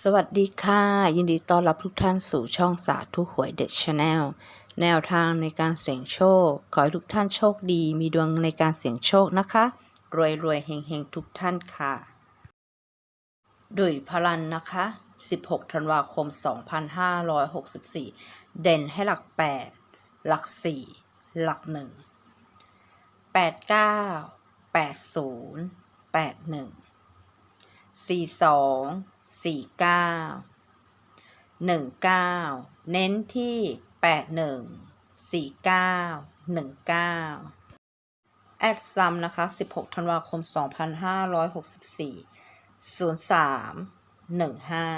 สวัสดีค่ะ ยินดีต้อนรับทุกท่านสู่ช่องสาธุหวยเด็ดชาแนลแนวทางในการเสี่ยงโชค ขอให้ทุกท่านโชคดี มีดวงในการเสี่ยงโชคนะคะ รวยรวยเฮงเฮงทุกท่านค่ะดุยพลันนะคะ 16 ธันวาคม 2564 เด่นให้หลัก 8 หลัก 4 หลัก 1 89 80 81 สี่สองสี่เก้าหนึ่งเก้าเน้นที่แปดหนึ่งสี่เก้าหนึ่งเก้าแอดซัมนะคะสิบหกธันวาคมสองพันห้าร้อยหกสิบสี่ศูนย์สามหนึ่งห้า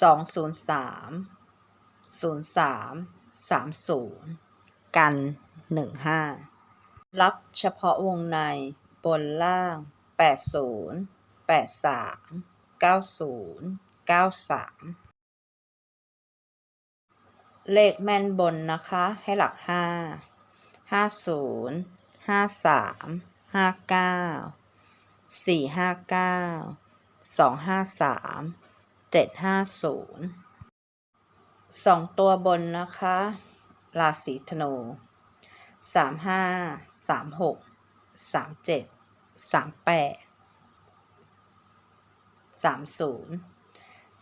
สองศูนย์สามศูนย์สามสามศูนย์กันหนึ่งห้ารับเฉพาะวงในบนล่างแปดศูนย์ แปดสามเก้าศูนย์เก้าสามเลขแม่นบนนะคะ ให้หลักห้าห้าศูนย์ห้าสามห้าเก้าสี่ห้าเก้าสองห้าสามเจ็ดห้าศูนย์สองตัวบนนะคะ ราศีธนูสามห้าสามหกสามเจ็ดสามแปด สามศูนย์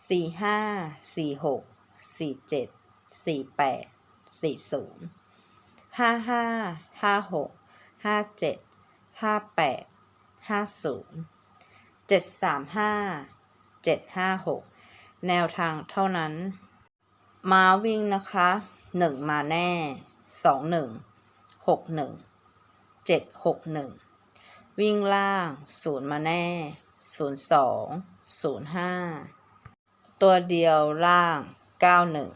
สี่ห้าสี่หกสี่เจ็ดสี่แปดสี่ศูนย์ห้าห้าห้าหกห้าเจ็ดห้าแปดห้าศูนย์เจ็ดสามห้าเจ็ดห้าหกแนวทางเท่านั้นมาวิ่งนะคะหนึ่งมาแน่สองหนึ่งหกหนึ่งเจ็ดหกหนึ่งวิ่งล่างศูนย์มาแน่ ศูนย์สองศูนย์ห้าตัวเดียวล่างเก้าหนึ่ง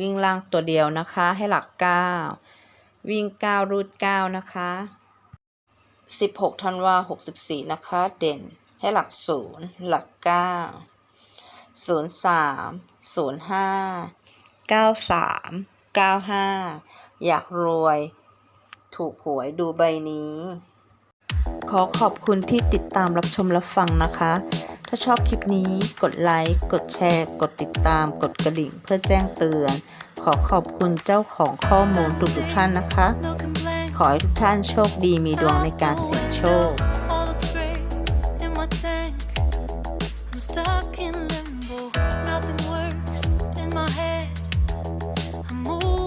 วิ่งล่างตัวเดียวนะคะให้หลักเก้าวิ่งเก้ารูดเก้านะคะสิบหกธันวาหกสิบสี่นะคะ เด่นให้หลักศูนย์หลักเก้าศูนย์สามศูนย์ห้าเก้าสามเก้าห้าอยากรวย ถูกหวยดูใบนี้ ขอขอบคุณที่ติดตามรับชมรับฟังนะคะ ถ้าชอบคลิปนี้กดไลค์ กดแชร์ กดติดตาม กดกระดิ่งเพื่อแจ้งเตือน ขอขอบคุณเจ้าของข้อมูลทุกๆท่านนะคะ ขอให้ทุกท่านโชคดีมีดวงในการเสี่ยงโชค I'm stuck in limbo. Nothing works in my head. I'm moving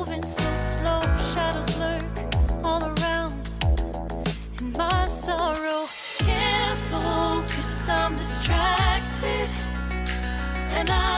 I'm distracted, and I.